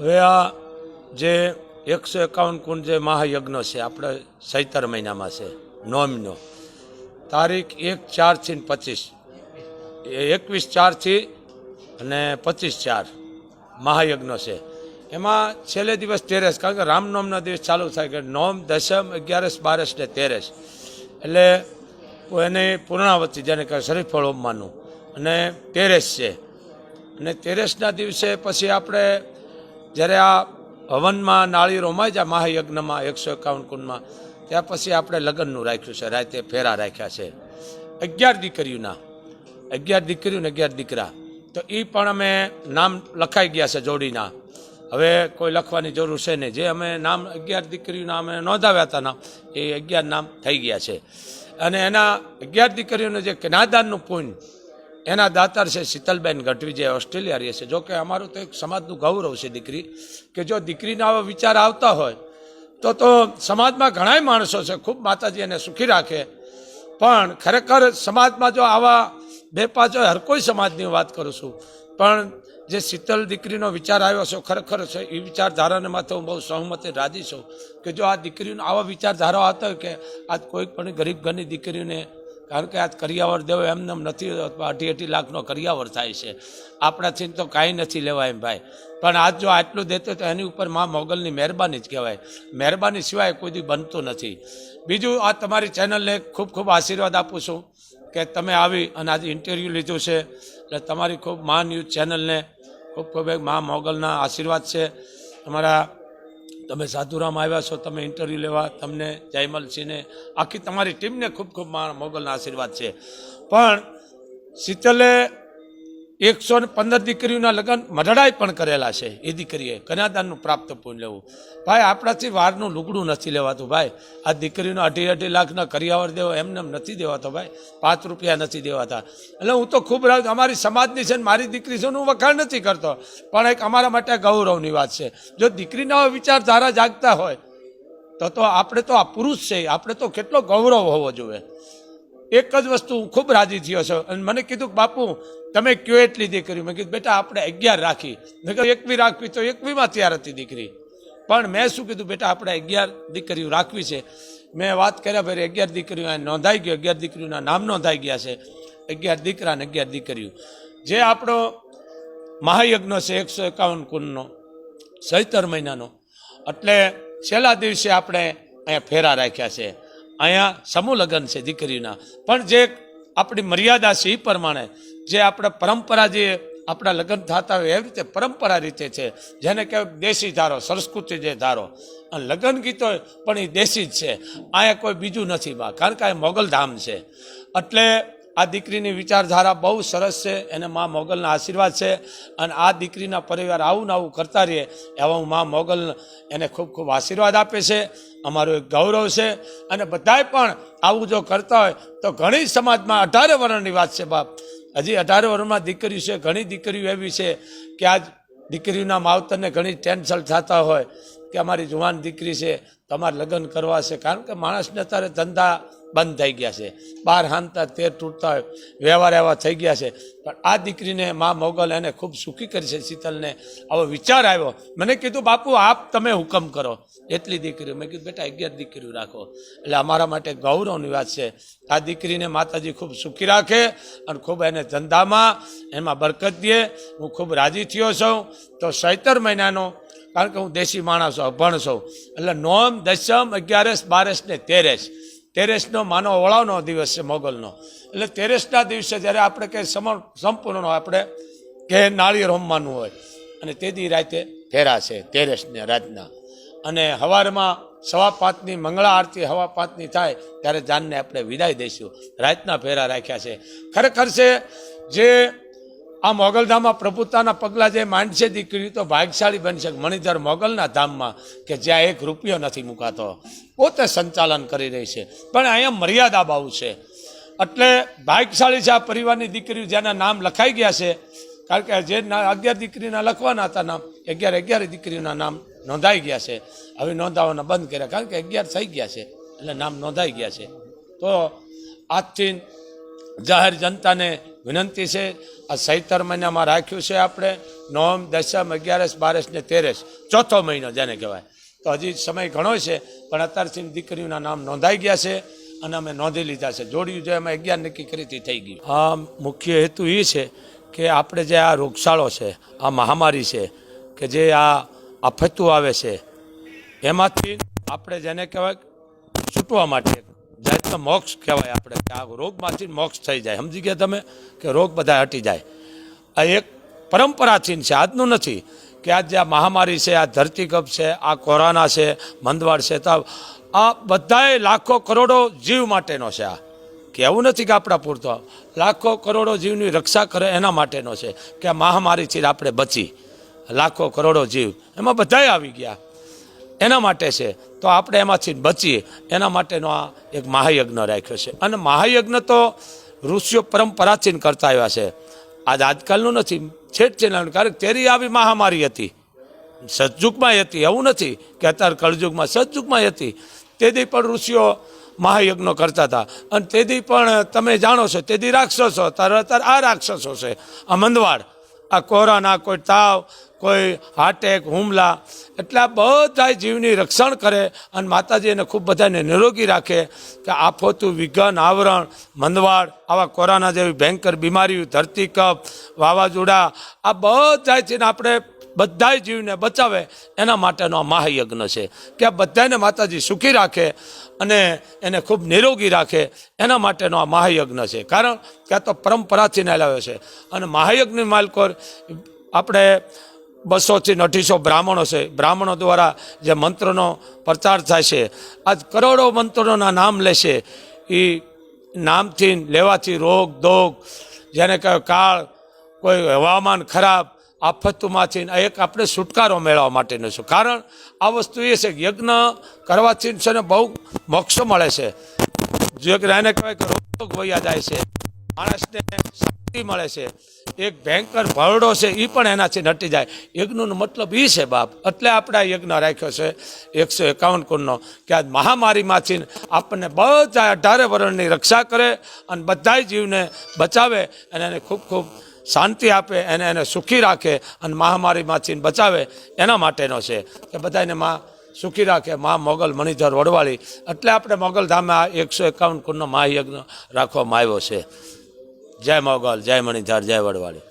હવે આ જે એકસો એકાવન કુંડ જે મહાયજ્ઞ છે, આપણે સૈતર મહિનામાં છે, નોમનો. તારીખ એક ચારથી ને પચીસ. એકવીસ ચારથી અને પચીસ ચાર મહાયજ્ઞ છે. એમાં છેલ્લે દિવસ તેરસ, કારણ કે રામનોમનો દિવસ ચાલુ થાય કે નોમ, દશમ, અગિયારસ, બારસ ને તેરસ. એટલે એની પૂર્ણાવતી, જેને કહે શરીફળ હોમવાનું અને તેરસ છે. અને તેરસના દિવસે પછી આપણે જ્યારે આ હવનમાં નાળી રોમાય જાય મહાયજ્ઞમાં એકસો એકાવન કુંડમાં, ત્યાં પછી આપણે લગ્નનું રાખ્યું છે, રાતે ફેરા રાખ્યા છે. અગિયાર દીકરીઓના, અગિયાર દીકરીઓ ને અગિયાર દીકરા. તો એ પણ અમે નામ લખાઈ ગયા છે જોડીના. હવે કોઈ લખવાની જરૂર છે નહીં. જે અમે નામ અગિયાર દીકરીઓના અમે નોંધાવ્યા હતા નામ એ અગિયાર નામ થઈ ગયા છે. અને એના અગિયાર દીકરીઓનું જે કનાદાનનું પુણ્ય એના દાતાર છે શીતલબેન ગઢવી જે ઓસ્ટ્રેલિયા રહે છે. જો કે અમારું તો એક સમાજનું ગૌરવ છે દીકરી, કે જો દીકરીના આવા વિચાર આવતા હોય, તો તો સમાજમાં ઘણાય માણસો છે, ખૂબ માતાજી એને સુખી રાખે. પણ ખરેખર સમાજમાં જો આવા બે પાંચ હર કોઈ સમાજની વાત કરું છું. પણ જે શીતલ દીકરીનો વિચાર આવ્યો છે, ખરેખર છે, એ વિચારધારાને માથે હું બહુ સહમતે રાજી છું, કે જો આ દીકરીનો આવા વિચારધારાઓ આવતા હોય કે આજ કોઈ પણ ગરીબ ઘરની દીકરીઓને કારણ કે આજ કરિયાવર દેવો એમને એમ નથી અઢી અઢી લાખનો કરિયાવર થાય છે. આપણાથી તો કાંઈ નથી લેવાય એમ ભાઈ. પણ આજ જો આટલું દેતો તો એની ઉપર મા મોગલની મહેરબાની જ કહેવાય. મહેરબાની સિવાય કોઈ દી બનતું નથી. બીજું, આ તમારી ચેનલને ખૂબ ખૂબ આશીર્વાદ આપું છું કે તમે આવી અને આજે ઇન્ટરવ્યૂ લીધું છે. એટલે તમારી ખૂબ મહાન ન્યૂઝ ચેનલને ખૂબ ખૂબ એક મા મોગલના આશીર્વાદ છે. તમારા તમે સાધુરામ આવ્યા છો, તમે ઇન્ટરવ્યૂ લેવા, તમને જયમલસિંહને આખી તમારી ટીમને ખૂબ ખૂબ મારા, મોગલના આશીર્વાદ છે. પણ શીતલે એકસો ને પંદર દીકરીઓના લગ્ન મઢડાઈ પણ કરેલા છે. એ દીકરીએ કન્યાદાનનું પ્રાપ્ત પૂર્ણ લેવું. ભાઈ, આપણાથી વારનું લુગડું નથી લેવાતું ભાઈ. આ દીકરીનો અઢી અઢી લાખના કરિયાવર દેવો એમને એમ નથી દેવાતો ભાઈ. પાંચ રૂપિયા નથી દેવાતા. એટલે હું તો ખૂબ રાહ અમારી સમાજની છે ને મારી દીકરી છે હું વખાણ નથી કરતો. પણ એક અમારા માટે ગૌરવની વાત છે. જો દીકરીના વિચારધારા જાગતા હોય, તો તો આપણે તો આ પુરુષ છે. આપણે તો કેટલો ગૌરવ હોવો જોઈએ. એક જ વસ્તુ હું ખૂબ રાજી થયો છું. અને મને કીધું કે બાપુ, તમે કયો એટલી દીકરી? મેં કીધું, બેટા, આપણે અગિયાર રાખી. મેં કહ્યું એકવી રાખવી તો એકવીમાં તૈયાર હતી દીકરી. પણ મેં શું કીધું, બેટા, આપણે અગિયાર દીકરીઓ રાખવી છે. મેં વાત કર્યા ભાઈ, અગિયાર દીકરીઓ નોંધાઈ ગયો, અગિયાર દીકરીઓના નામ નોંધાઈ ગયા છે. અગિયાર દીકરા અને અગિયાર દીકરીઓ. જે આપણો મહાયજ્ઞ છે, એકસો એકાવન કુંડનો સહિતર મહિનાનો, એટલે છેલ્લા દિવસે આપણે અહીંયા ફેરા રાખ્યા છે. અહીંયા સમૂહ લગ્ન છે દીકરીના. પણ જે આપણી મર્યાદા છે એ પ્રમાણે, જે આપણે પરંપરા જે આપણા લગ્ન થતા હોય એવી રીતે પરંપરા રીતે છે. જેને કહેવાય દેશી ધારો, સંસ્કૃતિ જે ધારો. અને લગ્ન ગીતો પણ એ દેશી જ છે. અહીંયા કોઈ બીજું નથી બા, કારણ કે આ મોગલ ધામ છે. એટલે આ દીકરીની વિચારધારા બહુ સરસ છે, એને મા મોગલના આશીર્વાદ છે અને આ દીકરીના પરિવાર આવું ને આવું કરતા રહીએ એવા હું મા મોગલ એને ખૂબ ખૂબ આશીર્વાદ આપે છે, અમારું એક ગૌરવ છે અને બધાય પણ આવું જો કરતા હોય તો ઘણી સમાજમાં અઢારે વર્ણની વાત છે બાપ. હજી અઢારે વર્ષમાં દીકરીઓ છે, ઘણી દીકરીઓ એવી છે કે આજ દીકરીઓના માવતરને ઘણી ટેન્શન થતા હોય કે અમારી જુવાન દીકરી છે, તમારે લગ્ન કરવા છે. કારણ કે માણસને અત્યારે ધંધા બંધ થઈ ગયા છે. બાર હાંતા તેર તૂટતા હોય વ્યવહાર એવા થઈ ગયા છે. પણ આ દીકરીને મા મોગલ એને ખૂબ સુખી કરી છે શીતલને. આવો વિચાર આવ્યો. મને કીધું, બાપુ, આપ તમે હુકમ કરો. એટલી દીકરીઓ, મેં કીધું, બેટા, અગિયાર દીકરીઓ રાખો. એટલે અમારા માટે ગૌરવની વાત છે. આ દીકરીને માતાજી ખૂબ સુખી રાખે અને ખૂબ એને ધંધામાં એમાં બરકત દે. હું ખૂબ રાજી થયો છું. તો સૈતર મહિનાનો, કારણ કે હું દેશી માણસ છું, અભણ છું. એટલે નોમ દસમ અગિયારસ, બારસ ને તેરસ. તેરસનો માનો ઓળાવનો દિવસ છે મોગલનો. એટલે તેરેસના દિવસે જ્યારે આપણે કે સમ સંપૂર્ણ આપણે કે નાળિયેર હોમવાનું હોય, અને તે દી રાતે ફેરા છે તેરેસને રાતના અને સવારમાં સવા પાંચની મંગળા આરતી હવા પાંચની થાય, ત્યારે જાનને આપણે વિદાય દઈશું. રાતના ફેરા રાખ્યા છે. ખરેખર છે, જે આ મોગલધામમાં પ્રભુતાના પગલાં જે માંડશે દીકરી, તો ભાગશાળી બનશે. મણિધર મોગલના ધામમાં કે જ્યાં એક રૂપિયો નથી મુકાતો. પોતે સંચાલન કરી રહી છે. પણ અહીંયા મર્યાદા બહુ છે. એટલે ભાગશાળી છે આ પરિવારની દીકરીઓ જેના નામ લખાઈ ગયા છે. કારણ કે જે અગિયાર દીકરીના લખવાના હતા નામ, અગિયાર અગિયાર દીકરીઓના નામ નોંધાઈ ગયા છે. હવે નોંધાવાના બંધ કર્યા. કારણ કે અગિયાર થઈ ગયા છે. એટલે નામ નોંધાઈ ગયા છે. તો આજથી જાહેર જનતાને વિનંતી છે. આ સૈતર મહિનામાં રાખ્યું છે આપણે. નોમ દસમ અગિયારસ, બારસ ને તેરસ. ચોથો મહિનો જેને કહેવાય. તો હજી સમય ઘણો છે, પણ અત્યારથી દીકરીઓના નામ નોંધાઈ ગયા છે અને અમે નોંધી લીધા છે. જોડ્યું જે અમે અગિયાર નક્કી કરી થઈ ગયું. આ મુખ્ય હેતુ એ છે કે આપણે જે આ રોગશાળો છે, આ મહામારી છે, કે જે આ આફતું આવે છે, એમાંથી આપણે જેને કહેવાય, છૂટવા માટે જાતનો મોક્ષ કહેવાય આપણે, કે આ રોગમાંથી મોક્ષ થઈ જાય. સમજી ગયા તમે? કે રોગ બધા હટી જાય. આ એક પરંપરાચીન છે, આજનું નથી. કે આજે આ મહામારી છે, આ ધરતીકપ છે, આ કોરોના છે, મંદવાડ છે, તો આ બધાએ લાખો કરોડો જીવ માટેનો છે આ. કે એવું નથી કે આપણા પૂરતો. લાખો કરોડો જીવની રક્ષા કરે એના માટેનો છે, કે આ મહામારીથી આપણે બચી. લાખો કરોડો જીવ. એમાં બધાએ આવી ગયા. એના માટે છે. તો આપણે એમાંથી બચીએ. એના માટેનો આ એક મહાયજ્ઞ રાખ્યો છે. અને મહાયજ્ઞ તો ઋષિઓ પરંપરાથી કરતા આવ્યા છે. આજ આજકાલનું નથી. છેટ છે કારણ તેરી આવી મહામારી હતી. સતયુગમાં હતી. એવું નથી કે અત્યારે કળયુગમાં સતયુગમાં હતી. તેથી પણ ઋષિઓ મહાયજ્ઞો કરતા હતા. અને તેથી પણ તમે જાણો છો તેથી રાક્ષસો તારે અત્યારે આ રાક્ષસો છે. આ મંદવાડ આ કોરોના કોઈ તાવ, કોઈ હાર્ટેક હુમલા, એટલે આ બધા જીવની રક્ષણ કરે અને માતાજી એને ખૂબ બધાને નિરોગી રાખે કે આફોતું વિઘન, આવરણ, મંદવાડ, આવા કોરોના જેવી ભયંકર બીમારીઓ, ધરતીકપ, વાવાઝોડા, આ બધાથી આપણે બધા જીવને બચાવે, એના માટેનો આ મહાયજ્ઞ છે. કે આ બધાને માતાજી સુખી રાખે અને એને ખૂબ નિરોગી રાખે, એના માટેનો આ મહાયજ્ઞ છે. કારણ કે આ તો પરંપરાથી લાવ્યો છે. અને મહાયજ્ઞની માલકોર આપણે બસોથી અઢીસો બ્રાહ્મણો છે. બ્રાહ્મણો દ્વારા જે મંત્રનો પ્રચાર થાય છે, આજ કરોડો મંત્રોના નામ લેશે એ નામથી લેવાથી રોગ, દોગ, જેને કહે કાળ, કોઈ હવામાન ખરાબ આફતોમાંથી એક આપણે છુટકારો મેળવવા માટેનું છે. કારણ આ વસ્તુ એ છે કે યજ્ઞ કરવાથી છે ને બહુ મોક્ષ મળે છે. જે એને કહેવાય કે રોગ વૈયા જાય છે. માણસને શક્તિ મળે છે. એક ભયંકર ભરડો છે એ પણ એનાથી નટી જાય. યજ્ઞનો મતલબ એ છે બાપ. એટલે આપણે આ યજ્ઞ રાખ્યો છે એકસો એકાવન કુણનો કે આ મહામારીમાંથી આપણને બધા અઢારે વર્ણની રક્ષા કરે અને બધાય જીવને બચાવે અને એને ખૂબ ખૂબ શાંતિ આપે, એને એને સુખી રાખે અને મહામારીમાંથી બચાવે, એના માટેનો છે. કે બધાને માં સુખી રાખે, મા મોગલ મણિધર વડવાળી. એટલે આપણે મોગલ ધામે આ એકસો એકાવન કુંડનો મહાયજ્ઞ રાખવામાં આવ્યો છે. જય મોગલ, જય મણિધર, જય વડવાળી.